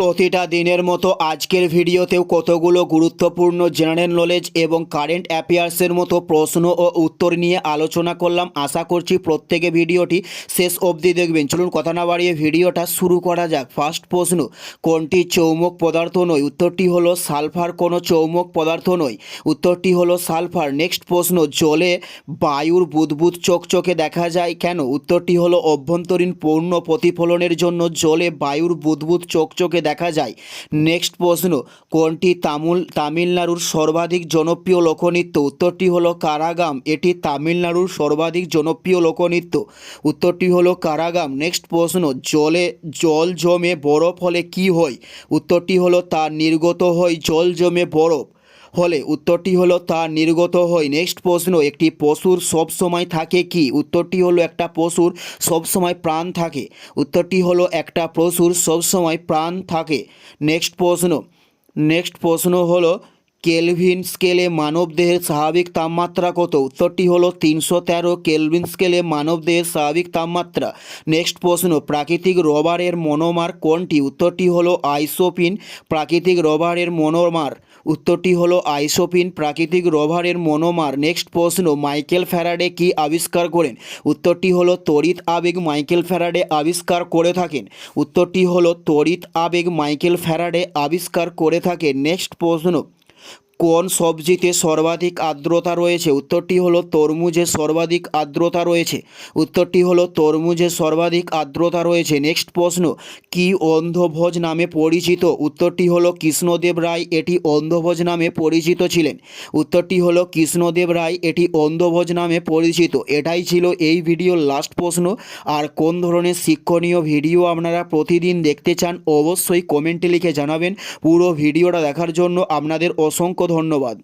প্রতিটা দিনের মতো আজকের ভিডিওতেও কতগুলো গুরুত্বপূর্ণ জেনারেল নলেজ এবং কারেন্ট অ্যাফেয়ার্সের মতো প্রশ্ন ও উত্তর নিয়ে আলোচনা করলাম। আশা করছি প্রত্যেকে ভিডিওটি শেষ অবধি দেখবেন। চলুন কথা না বাড়িয়ে ভিডিওটা শুরু করা যাক। ফার্স্ট প্রশ্ন, কোনটি চৌম্বক পদার্থ নয়? উত্তরটি হলো সালফার, কোনো চৌম্বক পদার্থ নয়। উত্তরটি হলো সালফার। নেক্সট প্রশ্ন, জলে বায়ুর বুদবুদ চকচকে দেখা যায় কেন? উত্তরটি হলো অভ্যন্তরীণ পূর্ণ প্রতিফলনের জন্য জলে বায়ুর বুদবুদ চকচকে দেখা যায়। নেক্সট প্রশ্ন, কোনটি তামুল, তামিলনাড়ুর সর্বাধিক জনপ্রিয় লোকনৃত্য? উত্তরটি হলো কারাগাম। এটি তামিলনাড়ুর সর্বাধিক জনপ্রিয় লোকনৃত্য। উত্তরটি হলো কারাগাম। নেক্সট প্রশ্ন, জলে, জল জমে বরফ হলে কি হয়? উত্তরটি হলো, তা নির্গত হয় জল জমে বরফ। হলে উত্তরটি হলো তা নির্গত হয়। নেক্সট প্রশ্ন, একটি পশুর সব সময় থাকে কি? উত্তরটি হলো একটা পশুর সব সময় প্রাণ থাকে। উত্তরটি হলো একটা পশুর সব সময় প্রাণ থাকে। নেক্সট প্রশ্ন নেক্সট প্রশ্ন হলো কেলভিন স্কেলে মানবদেহের স্বাভাবিক তাপমাত্রা কত? উত্তরটি হলো তিনশো তেরো কেলভিন স্কেলে মানবদেহের স্বাভাবিক তাপমাত্রা। নেক্সট প্রশ্ন, প্রাকৃতিক রবারের মনোমার কোনটি? উত্তরটি হলো আইসোপিন, প্রাকৃতিক রবারের মনোমার। উত্তরটি হলো আইসোপিন, প্রাকৃতিক রবারের মনোমার। নেক্সট প্রশ্ন, মাইকেল ফ্যারাডে কি আবিষ্কার করেন? উত্তরটি হলো তড়িৎ আবেগ মাইকেল ফ্যারাডে আবিষ্কার করে থাকেন। উত্তরটি হলো তড়িৎ আবেগ মাইকেল ফ্যারাডে আবিষ্কার করে থাকেন। নেক্সট প্রশ্ন কোন সবজিতে সর্বাধিক আর্দ্রতা রয়েছে? উত্তরটি হলো তরমুজে সর্বাধিক আর্দ্রতা রয়েছে। উত্তরটি হলো তরমুজে সর্বাধিক আর্দ্রতা রয়েছে। নেক্সট প্রশ্ন, কি অন্ধভোজ নামে পরিচিত? উত্তরটি হলো কৃষ্ণদেব রায়, এটি অন্ধভোজ নামে পরিচিত ছিলেন। উত্তরটি হলো কৃষ্ণদেব রায়, এটি অন্ধভোজ নামে পরিচিত। এটাই ছিল এই ভিডিওর লাস্ট প্রশ্ন। আর কোন ধরনের শিক্ষণীয় ভিডিও আপনারা প্রতিদিন দেখতে চান, অবশ্যই কমেন্টে লিখে জানাবেন। পুরো ভিডিওটা দেখার জন্য আপনাদের অসংখ্য ধন্যবাদ।